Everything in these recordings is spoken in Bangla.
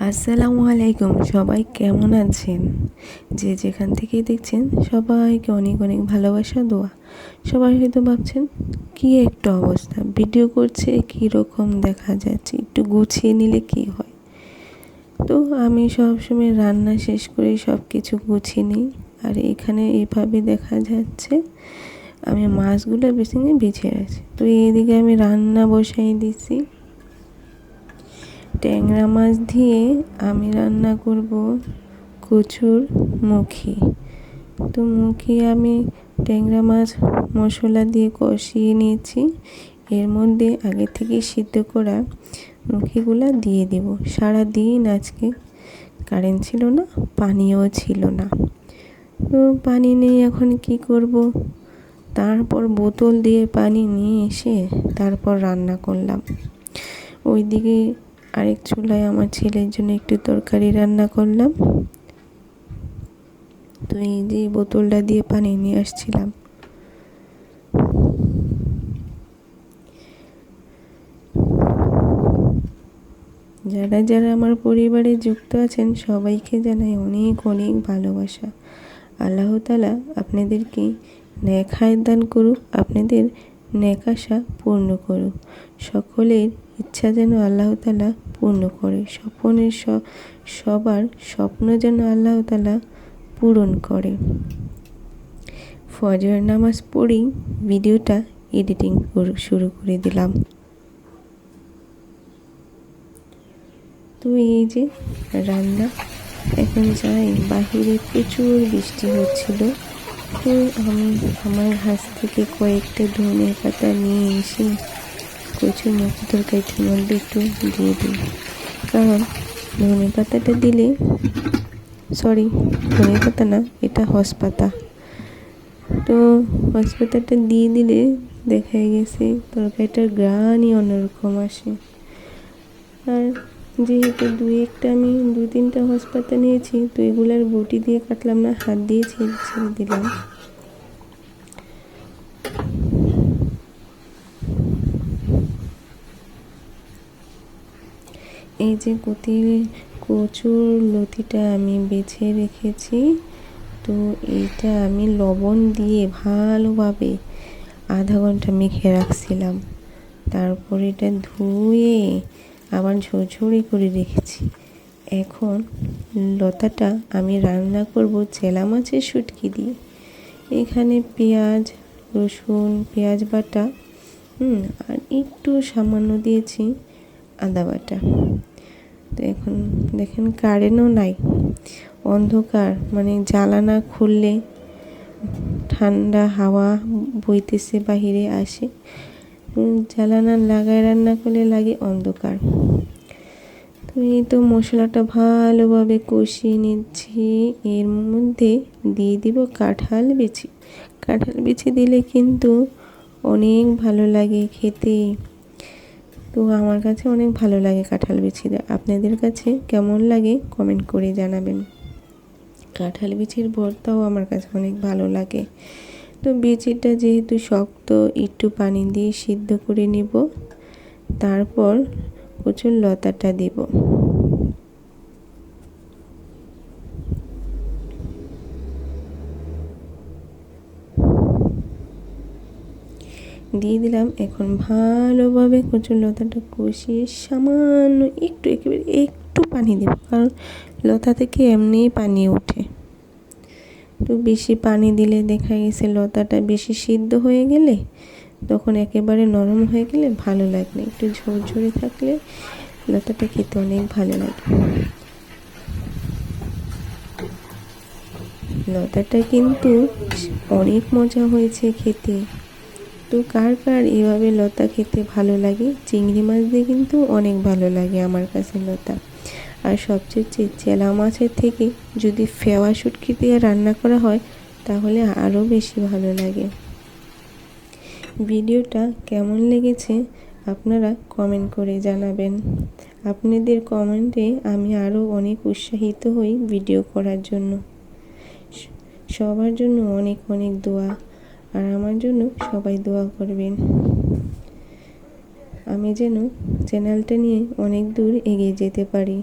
আসসালামু আলাইকুম, সবাই কেমন আছেন? যে যেখান থেকেই দেখছেন, সবাইকে অনেক অনেক ভালোবাসা, দোয়া। সবাই হয়তো ভাবছেন, কি একটা অবস্থা? ভিডিও করছে কী রকম দেখা যাচ্ছে? একটু গুছিয়ে নিলে কি হয়? তো আমি সবসময় রান্না শেষ করে সব কিছু গুছিয়ে নিই। আর এখানে এভাবে দেখা যাচ্ছে, আমি মাছগুলো বেছে নিয়ে বিছিয়ে রাখছি। তো এইদিকে আমি রান্না বসাই দিছি। ট্যাংরা মাছ দিয়ে আমি রান্না করব কচুর মুখি। তো মুখি আমি ট্যাংরা মাছ মশলা দিয়ে কষিয়ে নিয়েছি। এর মধ্যে আগে থেকে সিদ্ধ করা মুখিগুলা দিয়ে দেব। সারা দিন আজকে কারেন্ট ছিল না, পানিও ছিল না। তো পানি নেই এখন কি করব? তারপর বোতল দিয়ে পানি নিয়ে এসে তারপর রান্না করলাম। ওইদিকে আরেক চুলায় আমার ছেলের জন্য একটু তরকারি রান্না করলাম। তো এই যে বোতলটা দিয়ে পানি নিয়ে আসছিলাম। যারা যারা আমার পরিবারে যুক্ত আছেন, সবাইকে জানাই অনেক অনেক ভালোবাসা। আল্লাহ তালা আপনাদেরকে ন্যাক দান করুক। আপনাদের ন্যাক আশা পূর্ণ করো সকলের ইচ্ছা যেন আল্লাহ তালা পূর্ণ করে। স্বপ্নের সবার স্বপ্ন যেন আল্লাহ তালা পূরণ করে। ফজর নামাজ পড়েই ভিডিওটা এডিটিং শুরু করে দিলাম। তো এই যে রান্না, এখন যাই। বাহিরে প্রচুর বৃষ্টি হচ্ছিল। আমি আমার হাত থেকে কয়েকটা ধনে পাতা নিয়ে এসে কচুর মুখি তরকারিটির মধ্যে একটু দিয়ে দিই। কারণ ধনে পাতাটা দিলে সরি ধনে পাতা না, এটা হসপাতা তো হসপাতাটা দিয়ে দিলে দেখা গেছে তরকারিটার গ্রানই অন্যরকম আসে। আর যেহেতু দুই একটা আমি দু তিনটা হসপাতা নিয়েছি, তো এগুলার বটি দিয়ে কাটলাম না, হাত দিয়ে ছেড়ে ছেড়ে দিলাম। এই যে কতির কচুর লতিটা আমি বেছে রেখেছি, তো এইটা আমি লবণ দিয়ে ভালোভাবে আধা ঘণ্টা মেখে রাখছিলাম। তারপর এটা ধুয়ে আবার ঝরঝরি করে রেখেছি। এখন লতাটা আমি রান্না করব চেলা মাছের শুটকি দিয়ে। এখানে পেঁয়াজ, রসুন, পেঁয়াজ বাটা, হুম, আর একটু সামান্য দিয়েছি আদা বাটা। তো এখন দেখেন কারেন্টও নাই। অন্ধকার মানে জ্বালানা খুললে ঠান্ডা হাওয়া বইতেছে, বাহিরে আসে। জ্বালানা লাগায় রান্না করলে লাগে অন্ধকার। তো এই তো মশলাটা ভালোভাবে কষিয়ে নিচ্ছি। এর মধ্যে দিয়ে দিব কাঁঠাল বিচি কাঁঠাল বিচি দিলে কিন্তু অনেক ভালো লাগে খেতে। তো আমার কাছে অনেক ভালো লাগে কাঁঠাল বিচিটা আপনাদের কাছে কেমন লাগে কমেন্ট করে জানাবেন। কাঁঠাল বিচির ভর্তাও আমার কাছে অনেক ভালো লাগে। তো বিচিটা যেহেতু শক্ত, একটু পানি দিয়ে সিদ্ধ করে নিব। তারপর কচুর লতাটা দিব। দিয়ে দিলাম এখন ভালোভাবে কচুর লতাটা কষিয়ে সামান্য একটু, একেবারে একটু পানি দেব। কারণ লতা থেকে এমনিই পানি ওঠে। তো বেশি পানি দিলে দেখা গেছে লতাটা বেশি সিদ্ধ হয়ে গেলে তখন একেবারে নরম হয়ে গেলে ভালো লাগবে। একটু ঝরঝরে থাকলে লতাটা খেতে অনেক ভালো লাগে। লতাটা কিন্তু অনেক মজা হয়েছে খেতে। তো কার কার এভাবে লতা খেতে ভালো লাগে? চিংড়ি মাছ দিয়ে কিন্তু অনেক ভালো লাগে আমার কাছে লতা। আর সবচেয়ে চেয়ে চেলা মাছের থেকে যদি ফেওয়া শুটকি দিয়ে রান্না করা হয়, তাহলে আরও বেশি ভালো লাগে। ভিডিওটা কেমন লেগেছে আপনারা কমেন্ট করে জানাবেন। আপনাদের কমেন্টে আমি আরও অনেক উৎসাহিত হই ভিডিও করার জন্য। সবার জন্য অনেক অনেক দোয়া, আর আমার জন্য সবাই দোয়া করবেন। আমি যেন চ্যানেলটা নিয়ে অনেক দূর এগিয়ে যেতে পারি।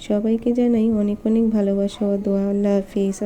সবাইকে জানাই অনেক অনেক ভালোবাসা ও দোয়া। আল্লাহ হাফিজ।